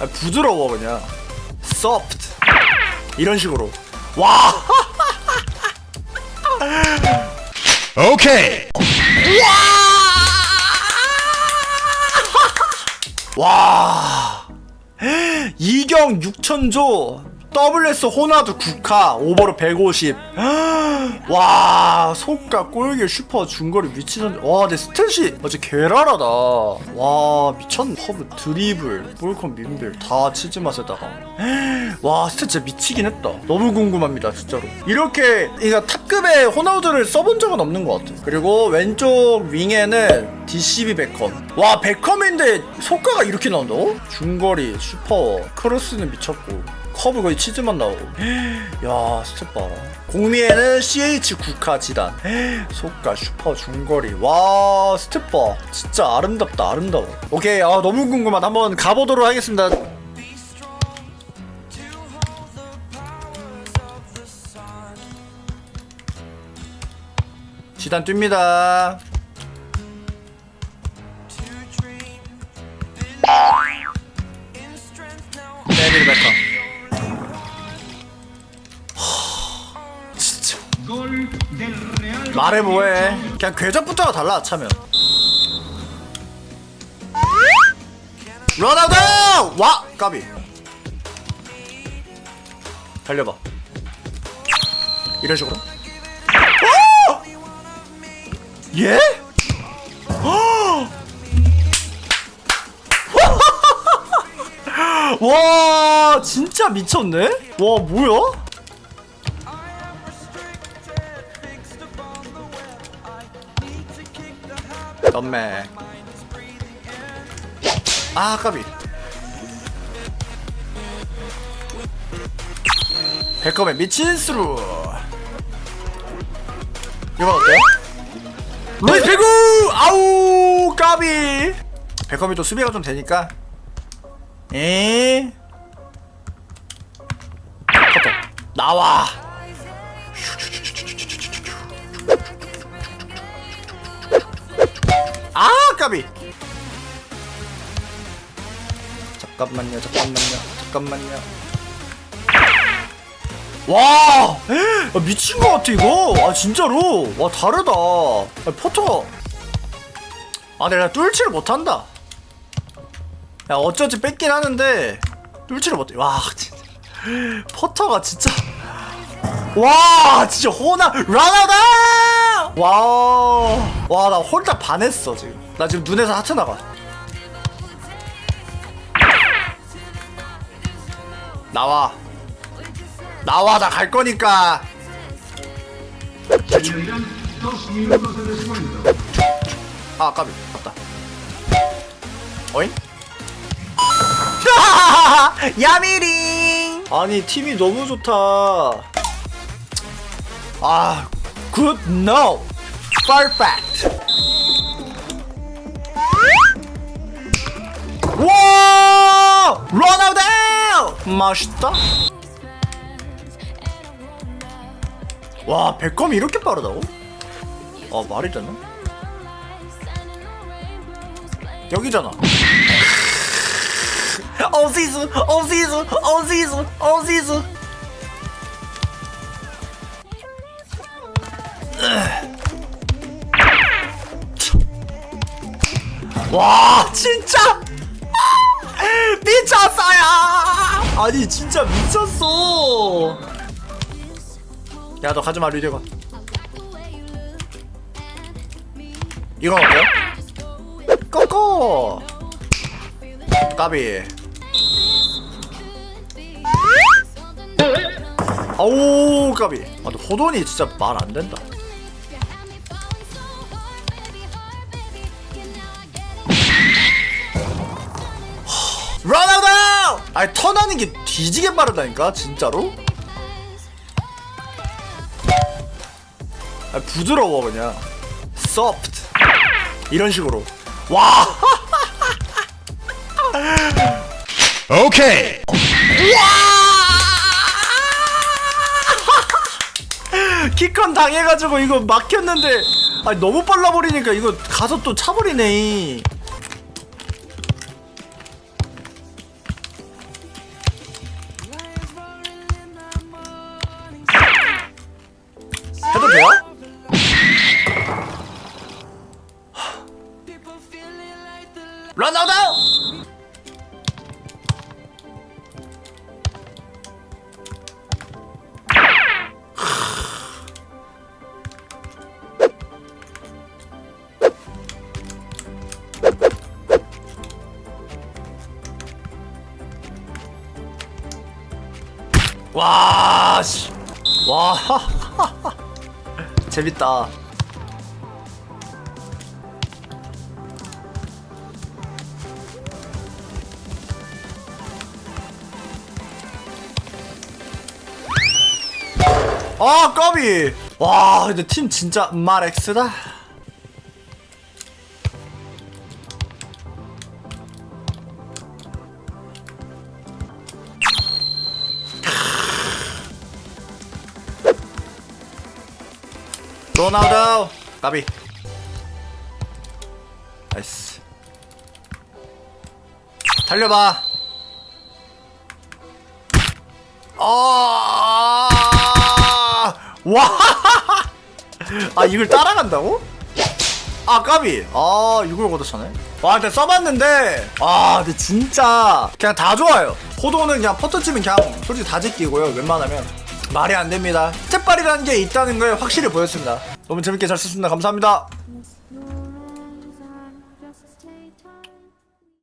아, 부드러워 그냥. soft. 이런 식으로. 와! 오케이. 와! 이경 6천조 WS 호나두 9카 오버로 150. 와 속가 꼴길 슈퍼 중거리 미치는 와내 스탯이 어제 개랄하다. 와 미쳤네. 커브 드리블 볼컨 민빌 다 치즈 맛에다가 와 스탯 진짜 미치긴 했다. 너무 궁금합니다 진짜로. 이렇게 그러니까 탑급의 호나우드를 써본 적은 없는 것 같아. 그리고 왼쪽 윙에는 DCB 베컴. 와 베컴인데 속가가 이렇게 나온다고? 중거리 슈퍼 크로스는 미쳤고. 커브 거의 치즈만 나오고. 야 스텝 봐라 공미에는 CH 국화 지단 속가 슈퍼 중거리. 와 스텝 봐. 진짜 아름답다 아름다워. 오케이 아 너무 궁금하다. 한번 가보도록 하겠습니다. 지단 뜁니다. 데빌 베커 말해 뭐해. 그냥 궤적부터가 달라 차면. 러나우드 와! 까비. 달려봐. 이런 식으로? 어! 예? 와 진짜 미쳤네? 와 뭐야 덤맥 아 까비. 백컴의 미친 스루. 이건 어때? 루이스 피구! 아우 까비. 백컴이 또 수비가 좀 되니까. 에? 커터 나와 아 까비. 잠깐만요 잠깐만요 잠깐만요. 와 아, 미친 것 같아 이거. 아 진짜로. 와 다르다. 아, 포터. 아 내가 뚫지를 못한다. 야 어쩌지 뺏긴 하는데 뚫지를 못해. 와 진짜. 포터가 진짜. 와 진짜 호나 라나다 와와 나 홀딱 반했어 지금. 나 지금 눈에서 하트 나가. 나와. 나와 나 갈 거니까. 아 까비. 맞다. 어잉? 야미링! 아니 팀이 너무 좋다. 아 good no. Perfect 와 런아웃 맛있다. 와 백검이 이렇게 빠르다고? 아 말이 되나? 여기잖아. 어시즈 어시즈 어시즈 어시즈 와 진짜? 미쳤어요. 아니 진짜 미쳤어. 야 너 가지마 리드가 이건 어때요? 꺼꺼 까비. 아우 까비. 아 근데 호돈이 진짜 말 안 된다 아니 턴하는 게 뒤지게 빠르다니까 진짜로? 아 부드러워 그냥. Soft. 이런 식으로. 와! 오케이. 키컨 당해가지고 이거 막혔는데 아니 너무 빨라 버리니까 이거 가서 또 차버리네 보세요. 런아웃! 와, 씨. 와, 하하하. 재밌다. 아, 까비. 와, 근데 팀 진짜 마렉스다. 로나우드 까비 나이스 달려봐 아, 와! 아, 이걸 따라간다고? 아, 까비. 아, 이걸 걷어차네. 와, 근데 써봤는데, 아, 근데 진짜, 그냥 다 좋아요. 포도는 그냥 퍼터 치면 그냥 솔직히 다 제끼고요, 웬만하면. 말이 안 됩니다. 스텝발이라는 게 있다는 걸 확실히 보였습니다. 너무 재밌게 잘 썼습니다. 감사합니다. 음.